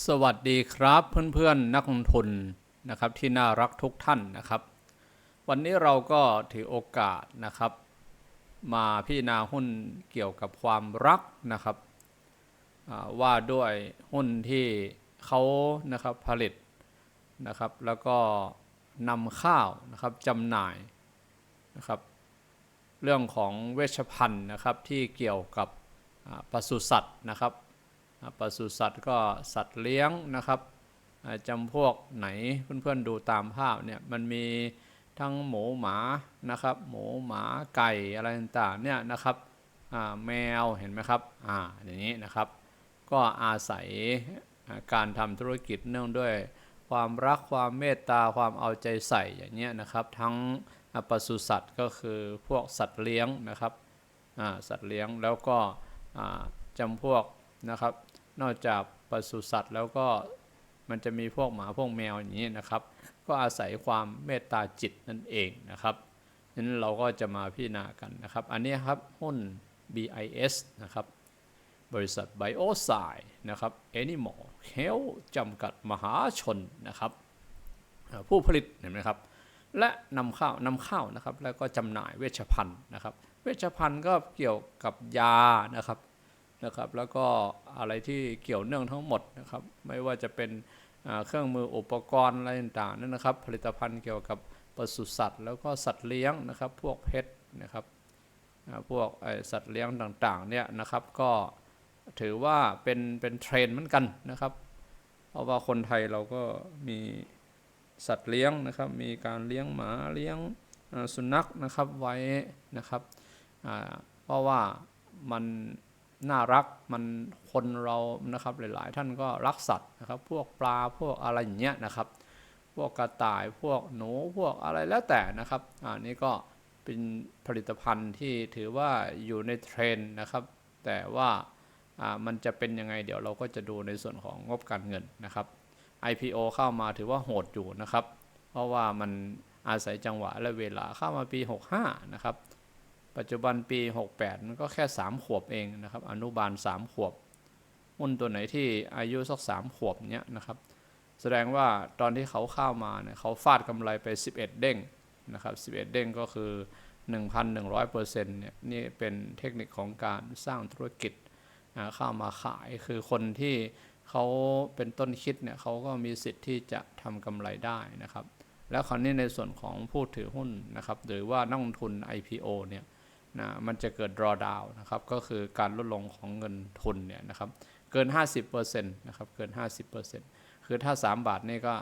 สวัสดีครับเพื่อนๆนักลงทุนนะครับที่น่ารักทุกท่านนะครับ วันนี้เราก็ถือโอกาสนะครับ มาพิจารณาหุ้นเกี่ยวกับความรักนะครับว่าด้วยหุ้นที่เขานะครับผลิตนะครับ แล้วก็นำข้าวนะครับจำหน่ายนะครับ เรื่องของเวชภัณฑ์นะครับที่เกี่ยวกับปศุสัตว์นะครับ ปศุสัตว์ก็สัตว์เลี้ยงนะครับจำพวกไหนเพื่อนๆดูตามภาพเนี่ยมันมีทั้งหมูหมานะครับ หมูหมาไก่อะไรต่างๆเนี่ยนะครับแมวเห็นไหมครับอ่าอย่างนี้นะครับ ก็อาศัยการทำธุรกิจเนื่องด้วยความรักความเมตตาความเอาใจใส่อย่างเงี้ยนะครับ ทั้งปศุสัตว์ก็คือพวกสัตว์เลี้ยงนะครับสัตว์เลี้ยงแล้วก็จำพวก นะครับ นอกจากปศุสัตว์แล้วก็มันจะมีพวกหมาพวกแมวอย่างนี้นะครับ ก็อาศัยความเมตตาจิตนั่นเองนะครับนั้นเราก็จะมาพิจารณากันนะครับ อันนี้ครับหุ้น BIS นะครับ บริษัท b i o s i นะครับ Animal Health จำกัดมหาชนนะครับ ผู้ผลิตเห็นไหมครับ และนำเข้านำเข้านะครับ แล้วก็จำหน่ายเวชภัณฑ์นะครับ เวชภัณฑ์ก็เกี่ยวกับยานะครับ นะครับ แล้วก็อะไรที่เกี่ยวเนื่องทั้งหมดนะครับ ไม่ว่าจะเป็นเครื่องมืออุปกรณ์อะไรต่างๆนั่นนะครับ ผลิตภัณฑ์เกี่ยวกับปศุสัตว์ แล้วก็สัตว์เลี้ยงนะครับ พวกเพชรนะครับพวกสัตว์เลี้ยงต่างๆเนี่ยนะครับก็ถือว่าเป็นเป็นเทรนด์เหมือนกันนะครับ เพราะว่าคนไทยเราก็มีสัตว์เลี้ยงนะครับ มีการเลี้ยงหมาเลี้ยงสุนัขนะครับไว้นะครับเพราะว่ามัน น่ารักมันคนเรานะครับหลาย ๆ ท่านก็รักสัตว์นะครับ พวกปลาพวกอะไรอย่างเงี้ยนะครับ พวกกระต่ายพวกหนูพวกอะไรแล้วแต่นะครับอันนี้ก็เป็นผลิตภัณฑ์ที่ถือว่าอยู่ในเทรนนะครับ แต่ว่าอ่ามันจะเป็นยังไงเดี๋ยวเราก็จะดูในส่วนของงบการเงินนะครับ IPO เข้ามาถือว่าโหดอยู่นะครับ เพราะว่ามันอาศัยจังหวะและเวลาเข้ามาปี 65 นะครับ ปัจจุบันปี 68 มันก็แค่ 3 ขวบเองนะครับ อนุบาล 3 ขวบหุ้นตัวไหนที่อายุสัก 3 ขวบเนี้ยนะครับ แสดงว่าตอนที่เขาเข้ามาเนี่ยเขาฟาดกำไรไป 11 เด้งนะครับ11 เด้งก็คือ 1,100%เนี่ยนี่เป็นเทคนิคของการสร้างธุรกิจเข้ามาขายคือคนที่เขาเป็นต้นคิดเนี่ยเขาก็มีสิทธิ์ที่จะทำกำไรได้นะครับ แล้วคราวนี้ในส่วนของผู้ถือหุ้นนะครับ หรือว่านักลงทุน IPO เนี่ย นะมันจะเกิด drawdown นะครับก็คือการลดลงของเงินทุนเนี่ยนะครับเกิน 50%นะครับเกิน 50%คือถ้า 3 บาทนี่ก็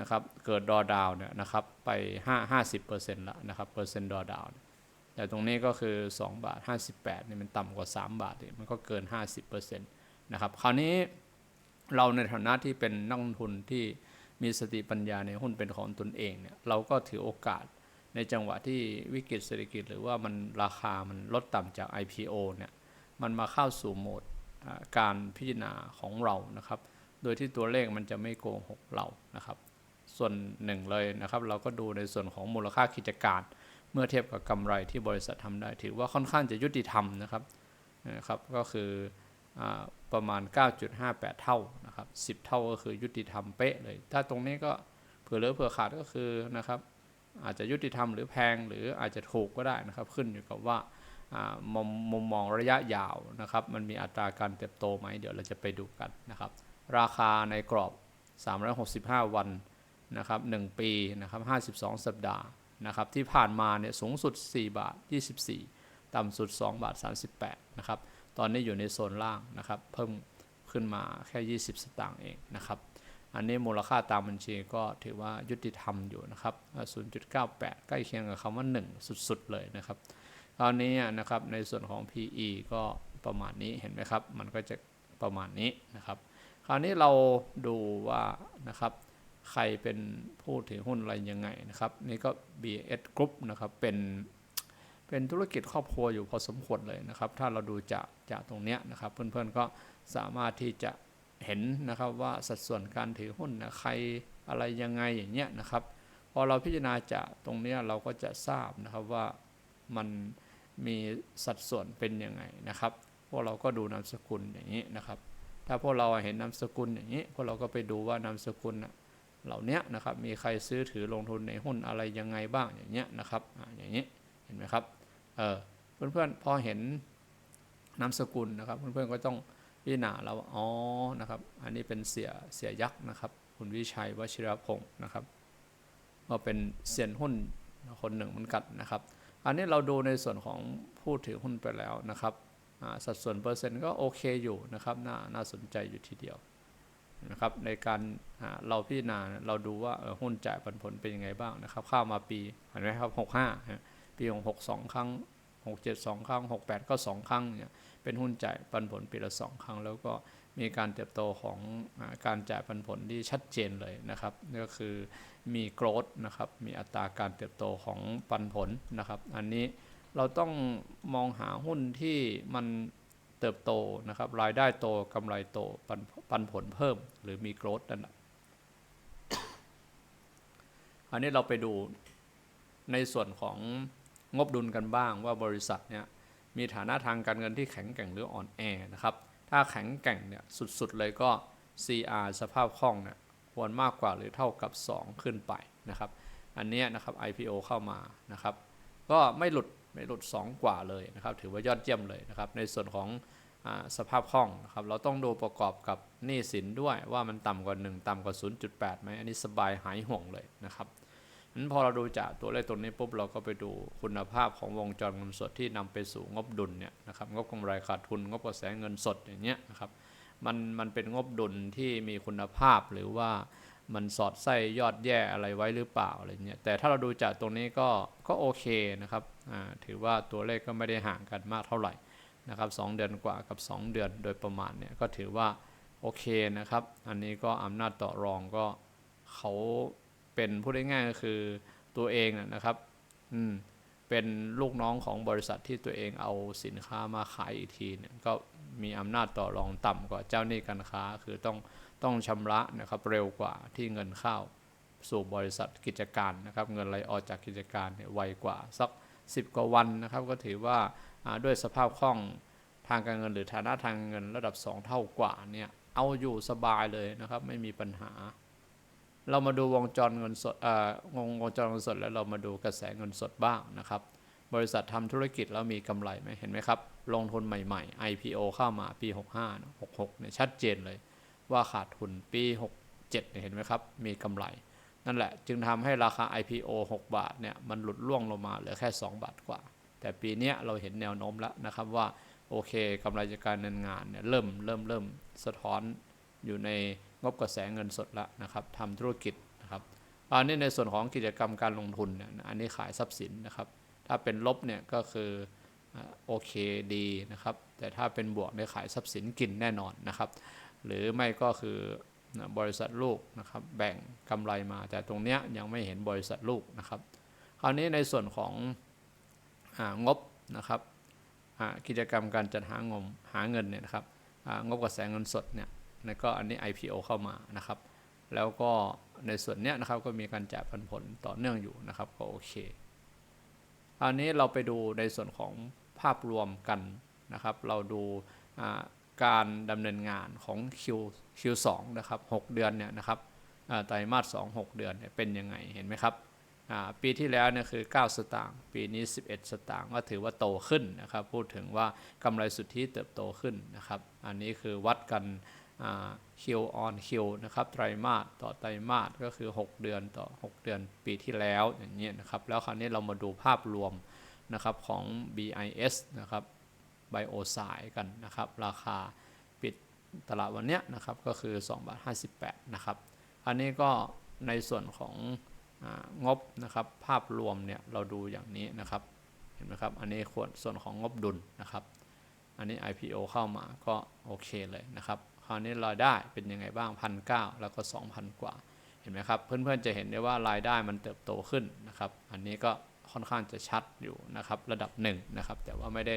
นะครับเกิด drawdown เนี่ยนะครับไป 5 50%ละนะครับเปอร์เซ็นต์ drawdown แต่ตรงนี้ก็คือ 2 บาท 58เนี่ยมันต่ำกว่า 3 บาทเนี่ยมันก็เกิน 50%นะครับคราวนี้เราในฐานะที่เป็นนักลงทุนที่มีสติปัญญาในหุ้นเป็นของตนเองเนี่ยเราก็ถือโอกาส ในจังหวะที่วิกฤตเศรษฐกิจ หรือว่ามันราคามันลดต่ำจาก IPO เนี่ยมันมาเข้าสู่โหมดการพิจารณาของเรานะครับ โดยที่ตัวเลขมันจะไม่โกหกเรานะครับ ส่วนหนึ่งเลยนะครับ เราก็ดูในส่วนของมูลค่ากิจการ เมื่อเทียบกับกำไรที่บริษัททำได้ ถือว่าค่อนข้างจะยุติธรรมนะครับนะครับ ก็คืออประมาณ 9.58 เท่านะครับ 10 เท่าก็คือยุติธรรมเป๊ะเลย ถ้าตรงนี้ก็เผื่อเหลือเผื่อขาดก็คือนะครับ อาจจะยุติธรรมหรือแพงหรืออาจจะถูกก็ได้นะครับ ขึ้นอยู่กับว่ามุมมุมมองระยะยาวนะครับ มันมีอัตราการเติบโตไหมเดี๋ยวเราจะไปดูกันนะครับ ราคาในกรอบ 365 วันนะครับ1ปีนะครับ52 สัปดาห์นะครับที่ผ่านมาเนี่ยสูงสุด 4 บาท 24 ต่ำสุด 2 บาท 38 นะครับ ตอนนี้อยู่ในโซนล่างนะครับ เพิ่มขึ้นมาแค่ 20 สตางค์เองนะครับ อันนี้มูลค่าตามบัญชีก็ถือว่ายุติธรรมอยู่นะครับอ่า0.98 ใกล้เคียงกับคำว่า 1 สุดๆ เลยนะครับคราวนี้นะครับในส่วนของ PE ก็ประมาณนี้เห็นไหมครับ มันก็จะประมาณนี้นะครับ คราวนี้เราดูว่านะครับใครเป็นผู้ถือหุ้นอะไรยังไงนะครับ นี่ก็ BS Group นะครับเป็นเป็นธุรกิจครอบครัวอยู่พอสมควรเลยนะครับ ถ้าเราดูจากจากตรงเนี้ยนะครับ เพื่อนๆก็สามารถที่จะ เห็นนะครับว่าสัดส่วนการถือหุ้นนะใครอะไรยังไงอย่างเงี้ยนะครับ พอเราพิจารณาจากตรงเนี้ยเราก็จะทราบนะครับว่ามันมีสัดส่วนเป็นยังไงนะครับ พวกเราก็ดูนามสกุลอย่างนี้นะครับ ถ้าพวกเราเห็นนามสกุลอย่างนี้ พวกเราก็ไปดูว่านามสกุลเหล่านี้นะครับ มีใครซื้อถือลงทุนในหุ้นอะไรยังไงบ้างอย่างเงี้ยนะครับออย่างนี้เห็นไหมครับ เออเพื่อนๆพอเห็นนามสกุลนะครับ เพื่อนๆก็ต้อง พิจารณาแล้วว่าอ๋อนะครับ อันนี้เป็นเสียเสียยักษ์นะครับ คุณวิชัยวชิรพงศ์นะครับก็เป็นเซียนหุ้นคนหนึ่งเหมือนกันนะครับ อันนี้เราดูในส่วนของผู้ถือหุ้นไปแล้วนะครับสัดส่วนเปอร์เซ็นต์ก็โอเคอยู่นะครับน่าน่าสนใจอยู่ทีเดียวนะครับในการเราพิจารณาเราดูว่าหุ้นจ่ายปันผลเป็นยังไงบ้างนะครับเข้ามาปีเห็นไหมครับหกห้าปีของหกสองครั้งหกเจ็ดสองครั้งหกแปดก็สองครั้งเนี่ย เป็นหุ้นจ่ายปันผลปีละสองครั้ง แล้วก็มีการเติบโตของอการจ่ายปันผลที่ชัดเจนเลยนะครับนี่ก็คือมีโกรธนะครับมีอัตราการเติบโตของปันผลนะครับ อันนี้เราต้องมองหาหุ้นที่มันเติบโตนะครับ รายได้โตกำไรโตปันปันผลเพิ่ม หรือมีโกรธนั่นแหละอันนี้เราไปดูในส่วนของงบดุลกันบ้างว่าบริษัทเนี่ย มีฐานะทางการเงินที่แข็งแกร่งหรืออ่อนแอนะครับ ถ้าแข็งแกร่งเนี่ยสุดๆเลยก็ CR สภาพคล่องเนี่ยควรมากกว่าหรือเท่ากับ 2 ขึ้นไปนะครับ อันเนี้ยนะครับ IPO เข้ามานะครับ ก็ไม่หลุดไม่หลุด 2 กว่าเลยนะครับ ถือว่ายอดเยี่ยมเลยนะครับ ในส่วนของอสภาพคล่องนะครับ เราต้องดูประกอบกับหนี้สินด้วยว่ามันต่ำกว่า 1 ต่ำกว่า 0.8ไหมอันนี้สบายหายห่วงเลยนะครับ นั้นพอเราดูจากตัวเลขตัวนี้ปุ๊บเราก็ไปดูคุณภาพของวงจรเงินสดที่นำไปสู่งบดุลเนี่ยนะครับงบกำไรขาดทุนงบกระแสเงินสดอย่างเงี้ยนะครับมันมันเป็นงบดุลที่มีคุณภาพหรือว่ามันสอดไส้ยอดแย่อะไรไว้หรือเปล่าอะไรเงี้ยแต่ถ้าเราดูจากตรงนี้ก็ก็โอเคนะครับอ่าถือว่าตัวเลขก็ไม่ได้ห่างกันมากเท่าไหร่นะครับสเดือนกว่ากับ 2 เดือนโดยประมาณเนี่ยก็ถือว่าโอเคนะครับ อันนี้ก็อำนาจต่อรองก็เขา เป็นพูดง่ายๆก็คือตัวเองนะครับอืมเป็นลูกน้องของบริษัทที่ตัวเองเอาสินค้ามาขายอีกทีเนี่ยก็มีอำนาจต่อรองต่ำกว่าเจ้าหนี้การค้า คือต้องต้องชำระนะครับเร็วกว่าที่เงินเข้าสู่บริษัทกิจการนะครับเงินไหลออกจากกิจการเนี่ยไวกว่าสัก 10 กว่าวันนะครับ ก็ถือว่าอ่าด้วยสภาพคล่องทางการเงินหรือฐานะทางเงินระดับ 2 เท่ากว่าเนี่ยเอาอยู่สบายเลยนะครับไม่มีปัญหา เรามาดูวงจรเงินสดวงวงจรเงินสดแล้วเรามาดูกระแสเงินสดบ้างนะครับ บริษัททำธุรกิจแล้วมีกำไรไหมเห็นไหมครับ ลงทุนใหม่ ๆ IPO เข้ามาปี 65 66เนี่ยชัดเจนเลย ว่าขาดทุนปี 67เนี่ยเห็นไหมครับ มีกำไร นั่นแหละจึงทำให้ราคา IPO 6 บาทเนี่ยมันหลุดล่วงลงมาเหลือแค่ 2 บาทกว่า แต่ปีนี้เราเห็นแนวโน้มแล้วนะครับว่าโอเคกำไรจากการเงินงานเนี่ยเริ่มเริ่มเริ่มสะท้อนอยู่ใน งบกระแสเงินสดแล้วนะครับทำธุรกิจนะครับอันนี้ในส่วนของกิจกรรมการลงทุนเนี่ยอันนี้ขายทรัพย์สินนะครับ ถ้าเป็นลบเนี่ยก็คือโอเคดีนะครับ แต่ถ้าเป็นบวกเนี่ยขายทรัพย์สินกินแน่นอนนะครับ หรือไม่ก็คือบริษัทลูกนะครับ แบ่งกำไรมา แต่ตรงเนี้ยยังไม่เห็นบริษัทลูกนะครับ คราวนี้ในส่วนขององบนะครับกิจกรรมการจัดหางมหาเงินเนี่ยนะครับงบกระแสเงินสดเนี่ย แล้วก็อันนี้ IPO เข้ามานะครับ แล้วก็ในส่วนเนี้ยนะครับก็มีการจ่ายปันผลต่อเนื่องอยู่นะครับก็โอเคอันนี้เราไปดูในส่วนของภาพรวมกันนะครับ เราดูการดำเนินงานของ Q Q2 นะครับ 6 เดือนเนี่ยนะครับไตรมาส2 6 เดือนเนี่ยเป็นยังไงเห็นไหมครับปีที่แล้วเนี่ยคือ 9 สตางค์ปีนี้ 11 สตางค์ก็ถือว่าโตขึ้นนะครับ พูดถึงว่ากำไรสุทธิเติบโตขึ้นนะครับ อันนี้คือวัดกัน อ่า Q on Q นะครับไตรมาสต่อไตรมาสก็คือ 6 เดือนต่อ 6 เดือนปีที่แล้วอย่างเงี้ยนะครับแล้วคราวนี้เรามาดูภาพรวมนะครับของ BIS นะครับไบโอไซกันนะครับ ราคาปิดตลาดวันเนี้ยนะครับก็คือ2บาท58 นะครับอันนี้ก็ในส่วนขององบนะครับภาพรวมเนี่ยเราดูอย่างนี้นะครับเห็นไหมครับอันนี้ควรส่วนของงบดุลนะครับ อันนี้ IPO เข้ามาก็โอเคเลยนะครับ คราวนี้รายได้เป็นยังไงบ้างพันเแล้วก็ 2,000 กว่า เห็นไหมครับ เพื่อนๆจะเห็นได้ว่ารายได้มันเติบโตขึ้นนะครับ อันนี้ก็ค่อนข้างจะชัดอยู่นะครับระดับหนึ่งนะครับ แต่ว่าไม่ได้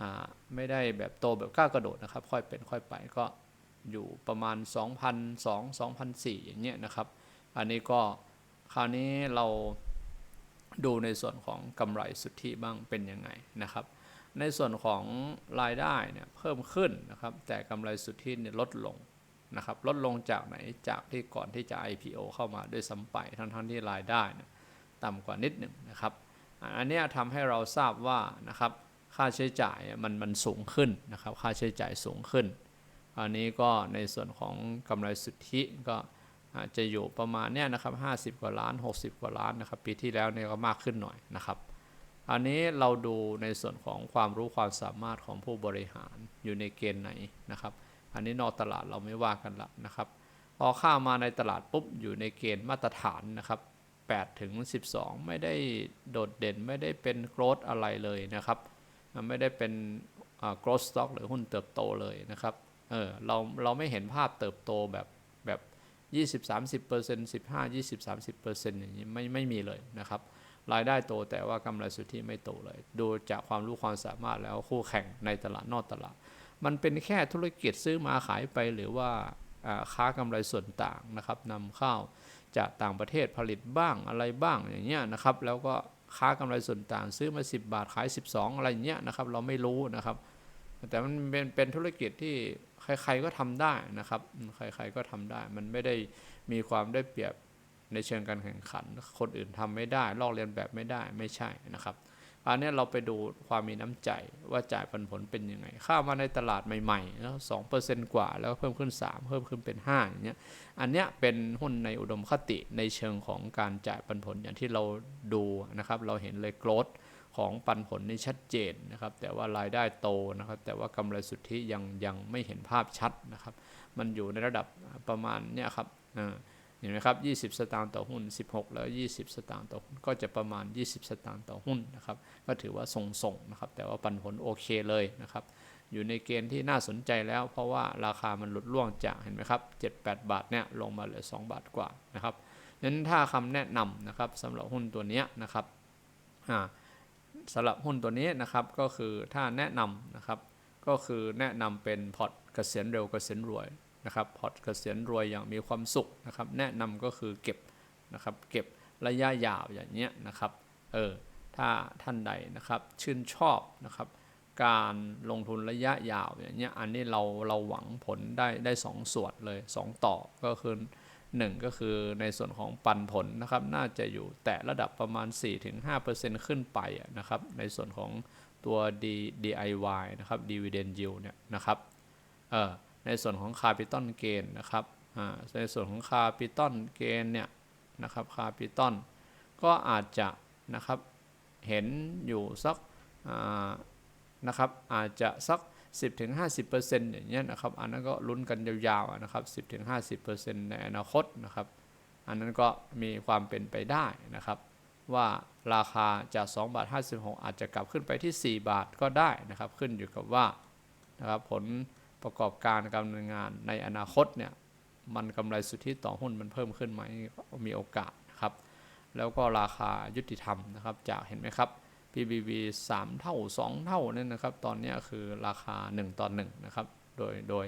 อ่าไม่ได้แบบโตแบบก้าวกระโดดนะครับ ค่อยเป็นค่อยไปก็อยู่ประมาณ 2,002 2,004อย่างเงี้ยนะครับ อันนี้ก็คราวนี้เราดูในส่วนของกำไรสุทธิบ้างเป็นยังไงนะครับ ในส่วนของรายได้เนี่ยเพิ่มขึ้นนะครับ แต่กำไรสุทธิเนี่ยลดลงนะครับ ลดลงจากไหนจากที่ก่อนที่จะ IPO เข้ามาด้วยซ้ำไปทั้งทั้งที่รายได้เนี่ยต่ำกว่านิดหนึ่งนะครับ อันนี้ทำให้เราทราบว่านะครับค่าใช้จ่ายมันมันสูงขึ้นนะครับ ค่าใช้จ่ายสูงขึ้น อันนี้ก็ในส่วนของกำไรสุทธิก็อาจจะอยู่ประมาณเนี้ยนะครับ50 กว่าล้าน 60 กว่าล้านนะครับ ปีที่แล้วเนี่ยก็มากขึ้นหน่อยนะครับ อันนี้เราดูในส่วนของความรู้ความสามารถของผู้บริหารอยู่ในเกณฑ์ไหนนะครับ อันนี้นอกตลาดเราไม่ว่ากันละนะครับ พอข้ามาในตลาดปุ๊บอยู่ในเกณฑ์มาตรฐานนะครับ8ถึง12 ไม่ได้โดดเด่นไม่ได้เป็นโกรดอะไรเลยนะครับ ไม่ได้เป็นโกรดสต็อกหรือหุ้นเติบโตเลยนะครับเออเราเราไม่เห็นภาพเติบโตแบบแบบ20 30เปอร์เซ็นต์15 20 30เปอร์เซ็นต์อย่างนี้ไม่ไม่มีเลยนะครับ รายได้โตแต่ว่ากำไรสุทธิไม่โตเลย ดูจากความรู้ความสามารถแล้วคู่แข่งในตลาดนอกตลาด มันเป็นแค่ธุรกิจซื้อมาขายไปหรือว่าค้ากำไรส่วนต่างนะครับนำเข้าจากต่างประเทศผลิตบ้างอะไรบ้างอย่างเงี้ยนะครับ แล้วก็ค้ากำไรส่วนต่าง ซื้อมา 10 บาทขาย 12 อะไรเงี้ยนะครับ เราไม่รู้นะครับ แต่มันเป็นเป็นธุรกิจที่ใครๆก็ทำได้นะครับ ใครๆก็ทำได้ มันไม่ได้มีความได้เปรียบ ในเชิงการแข่งขัน คนอื่นทำไม่ได้ ลอกเลียนแบบไม่ได้ไม่ใช่นะครับอันนี้เราไปดูความมีน้ำใจว่าจ่ายปันผลเป็นยังไงข้ามาในตลาดใหม่ๆแล้วสองเปอร์เซนต์กว่าแล้วเพิ่มขึ้น 3 เพิ่มขึ้นเป็น 5 อย่างเงี้ยอันเนี้ยเป็นหุ้นในอุดมคติในเชิงของการจ่ายปันผลอย่างที่เราดูนะครับ เราเห็นเลยโกรดของปันผลนี่ชัดเจนนะครับ แต่ว่ารายได้โตนะครับ แต่ว่ากำไรสุทธิยังยังไม่เห็นภาพชัดนะครับ มันอยู่ในระดับประมาณเนี้ยครับอ่า เห็นไหมครับ 20 สตางค์ต่อหุ้น 16 แล้ว 20 สตางค์ต่อหุ้นก็จะประมาณ 20 สตางค์ต่อหุ้นนะครับ ก็ถือว่าทรงๆนะครับ แต่ว่าปันผลโอเคเลยนะครับ อยู่ในเกณฑ์ที่น่าสนใจแล้ว เพราะว่าราคามันหลุดล่วงจากเห็นไหมครับ 7-8 บาทเนี่ยลงมาเหลือ 2 บาทกว่านะครับนั้นถ้าคำแนะนำนะครับสำหรับหุ้นตัวนี้นะครับสำหรับหุ้นตัวนี้นะครับก็คือถ้าแนะนำนะครับก็คือแนะนำเป็นพอร์ตเกษียณเร็วเกษียณรวย นะครับพอร์ตเกษียณรวยอย่างมีความสุขนะครับ แนะนำก็คือเก็บนะครับ เก็บระยะยาวอย่างเงี้ยนะครับ เออ ถ้าท่านใดนะครับ ชื่นชอบนะครับ การลงทุนระยะยาวอย่างเงี้ย อันนี้เราเราหวังผลได้ได้สองส่วนเลย 2 ต่อก็คือ 1 ก็คือในส่วนของปันผลนะครับ น่าจะอยู่แต่ระดับประมาณ 4-5%ขึ้นไปนะครับ ในส่วนของตัว D DIY นะครับ Dividend Yield เนี่ยนะครับ เออ ในส่วนของคาปิตอลเกนนะครับในส่วนของคาปิตอลเกนเนี่ยนะครับคาปิตอลก็อาจจะนะครับเห็นอยู่สักนะครับอาจจะสัก 10-50%อย่างเงี้ยนะครับอันนั้นก็ลุ้นกันยาวๆนะครับ10-50%ในอนาคตนะครับอันนั้นก็มีความเป็นไปได้นะครับ ว่าราคาจาก2บาท56 อาจจะกลับขึ้นไปที่ 4 บาทก็ได้นะครับ ขึ้นอยู่กับว่านะครับผล ประกอบการการดำเนินงานในอนาคตเนี่ยมันกำไรสุทธิต่อหุ้นมันเพิ่มขึ้นไหมมีโอกาสนะครับ แล้วก็ราคายุติธรรมนะครับ จากเห็นไหมครับ PBV 3 เท่า 2 เท่านั่นนะครับ ตอนนี้คือราคา 1ต่อ1นะครับ โดยโดย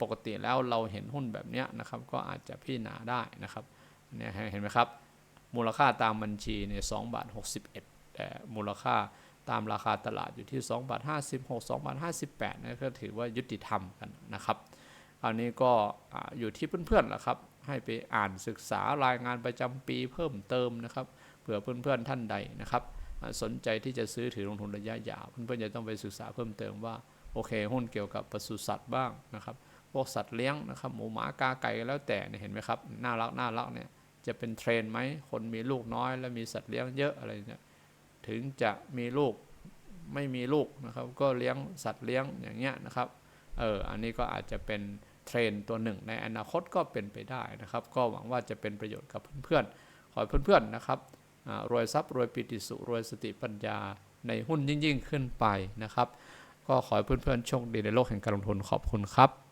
ปกติแล้วเราเห็นหุ้นแบบนี้นะครับ ก็อาจจะพิจารณาได้นะครับเนี่ยเห็นไหมครับ มูลค่าตามบัญชีเนี่ย2บาท61แต่มูลค่า ตามราคาตลาดอยู่ที่2บาท56 2บาท58นะก็ถือว่ายุติธรรมกันนะครับอันนี้ก็อยู่ที่เพื่อนๆแหละครับ ให้ไปอ่านศึกษารายงานประจำปีเพิ่มเติมนะครับเผื่อเพื่อนๆท่านใดนะครับสนใจที่จะซื้อถือลงทุนระยะยาวเพื่อนๆจะต้องไปศึกษาเพิ่มเติมว่าโอเคหุ้นเกี่ยวกับปศุสัตว์บ้างนะครับพวกสัตว์เลี้ยงนะครับหมูหมากาไก่แล้วแต่เห็นไหมครับน่ารักน่ารักเนี่ยจะเป็นเทรนไหมคนมีลูกน้อย แล้วมีสัตว์เลี้ยงเยอะอะไรเนี่ย ถึงจะมีลูกไม่มีลูกนะครับ ก็เลี้ยงสัตว์เลี้ยงอย่างเงี้ยนะครับเอออันนี้ก็อาจจะเป็นเทรนตัวหนึ่ง ในอนาคตก็เป็นไปได้นะครับ ก็หวังว่าจะเป็นประโยชน์กับเพื่อนๆ ขอให้เพื่อนๆนะครับรวยทรัพย์รวยปิติสุรวยสติปัญญาในหุ้นยิ่งๆ ขึ้นไปนะครับ ก็ขอให้เพื่อนๆโชคดีในโลกแห่งการลงทุนขอบคุณครับ